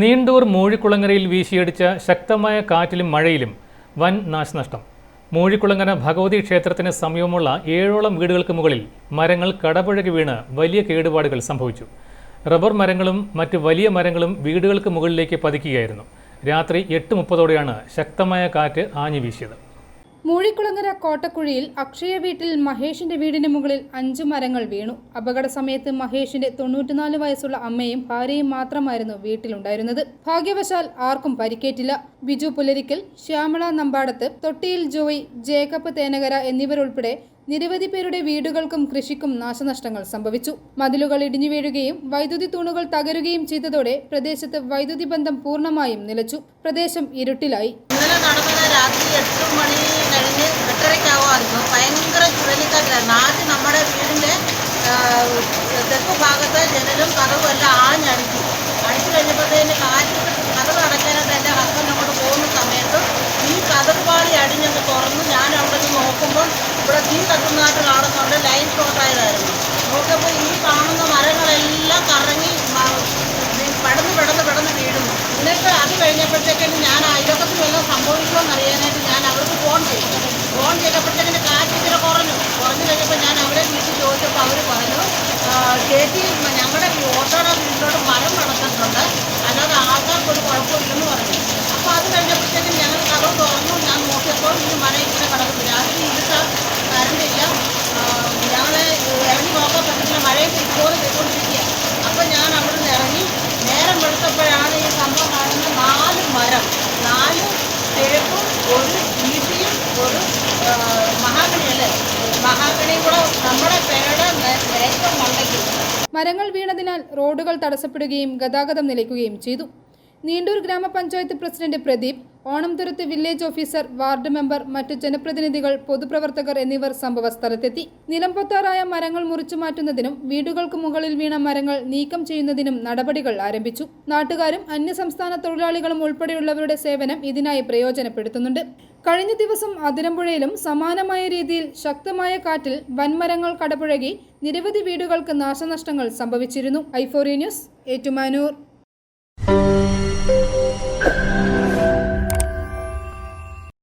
നീണ്ടൂർ മൂഴിക്കുളങ്ങരയിൽ വീശിയടിച്ച ശക്തമായ കാറ്റിലും മഴയിലും വൻ നാശനഷ്ടം. മൂഴിക്കുളങ്ങര ഭഗവതി ക്ഷേത്രത്തിന് സമീപമുള്ള ഏഴോളം വീടുകൾക്ക് മുകളിൽ മരങ്ങൾ കടപുഴകി വീണ് വലിയ കേടുപാടുകൾ സംഭവിച്ചു. റബ്ബർ മരങ്ങളും മറ്റ് വലിയ മരങ്ങളും വീടുകൾക്ക് മുകളിലേക്ക് പതിക്കുകയായിരുന്നു. രാത്രി എട്ട് മുപ്പതോടെയാണ് ശക്തമായ കാറ്റ് ആഞ്ഞു വീശിയത് മൂഴിക്കുളങ്ങര കോട്ടക്കുഴിയിൽ അക്ഷയ വീട്ടിൽ മഹേഷിന്റെ വീടിന് മുകളിൽ അഞ്ചു മരങ്ങൾ വീണു. അപകട സമയത്ത് മഹേഷിന്റെ തൊണ്ണൂറ്റിനാല് വയസ്സുള്ള അമ്മയും ഭാര്യയും മാത്രമായിരുന്നു വീട്ടിലുണ്ടായിരുന്നത്. ഭാഗ്യവശാൽ ആർക്കും പരിക്കേറ്റില്ല. ബിജു പുലരിക്കൽ ശ്യാമള നമ്പാടത്ത് തൊട്ടിയിൽ ജോയി ജേക്കബ് തേനകര എന്നിവരുൾപ്പെടെ നിരവധി പേരുടെ വീടുകൾക്കും കൃഷിക്കും നാശനഷ്ടങ്ങൾ സംഭവിച്ചു. മതിലുകൾ ഇടിഞ്ഞു വീഴുകയും വൈദ്യുതി തൂണുകൾ തകരുകയും ചെയ്തതോടെ പ്രദേശത്ത് വൈദ്യുതി ബന്ധം പൂർണമായും നിലച്ചു. പ്രദേശം ഇരുട്ടിലായി. നടന്നത് രാത്രി എട്ട് മണി കഴിഞ്ഞ് എട്ടരയ്ക്കാവുമായിരുന്നു ഭയങ്കര ചുഴലിക്കാറ്റായിരുന്നു ആദ്യം നമ്മുടെ വീടിന്റെ തെക്ക് ഭാഗത്തെ ജനലും കഥവും എല്ലാം ആഞ്ഞടിച്ചു അടിച്ചു. കഴിഞ്ഞപ്പോഴത്തേന് കാറ്റ് കഥവ് അടയ്ക്കാനായിട്ട് എന്റെ ഹസ്ബൻഡ് അങ്ങോട്ട് പോകുന്ന സമയത്ത് ഈ കഥവ് പാളി അടിഞ്ഞൊന്ന് തുറന്ന് ഞാൻ അവിടെ നിന്ന് നോക്കുമ്പോൾ ഇവിടെ തീ കത്തുന്നതായിട്ട് മരം നാല് തേപ്പും ഒരു ഈട്ടിയും ഒരു മഹാഗണി അല്ലേ? മഹാഗണിയും കൂടെ നമ്മുടെ പേരുടെ ഏറ്റവും മണ്ടയ്ക്ക് മരങ്ങൾ വീണതിനാൽ റോഡുകൾ തടസ്സപ്പെടുകയും ഗതാഗതം നിലയ്ക്കുകയും ചെയ്തു. നീണ്ടൂർ ഗ്രാമപഞ്ചായത്ത് president Pradeep Onamthuruthu village officer ward member മറ്റു ജനപ്രതിനിധികൾ പൊതുപ്രവർത്തകർ എന്നിവർ സംഭവ സ്ഥലത്തെത്തി നിലംപൊത്താറായ മരങ്ങൾ മുറിച്ചു മാറ്റുന്നതിനും വീടുകൾക്ക് മുകളിൽ വീണ മരങ്ങൾ നീക്കം ചെയ്യുന്നതിനും നടപടികൾ ആരംഭിച്ചു. നാട്ടുകാരും അന്യസംസ്ഥാന തൊഴിലാളികളും ഉൾപ്പെടെയുള്ളവരുടെ സേവനം ഇതിനായി പ്രയോജനപ്പെടുത്തുന്നുണ്ട്. കഴിഞ്ഞ ദിവസം അതിരമ്പുഴയിലും സമാനമായ രീതിയിൽ ശക്തമായ കാറ്റിൽ വൻമരങ്ങൾ കടപുഴകി നിരവധി വീടുകൾക്ക് നാശനഷ്ടങ്ങൾ സംഭവിച്ചിരുന്നു. ഐഫോറി ന്യൂസ് ഏറ്റുമാനൂർ.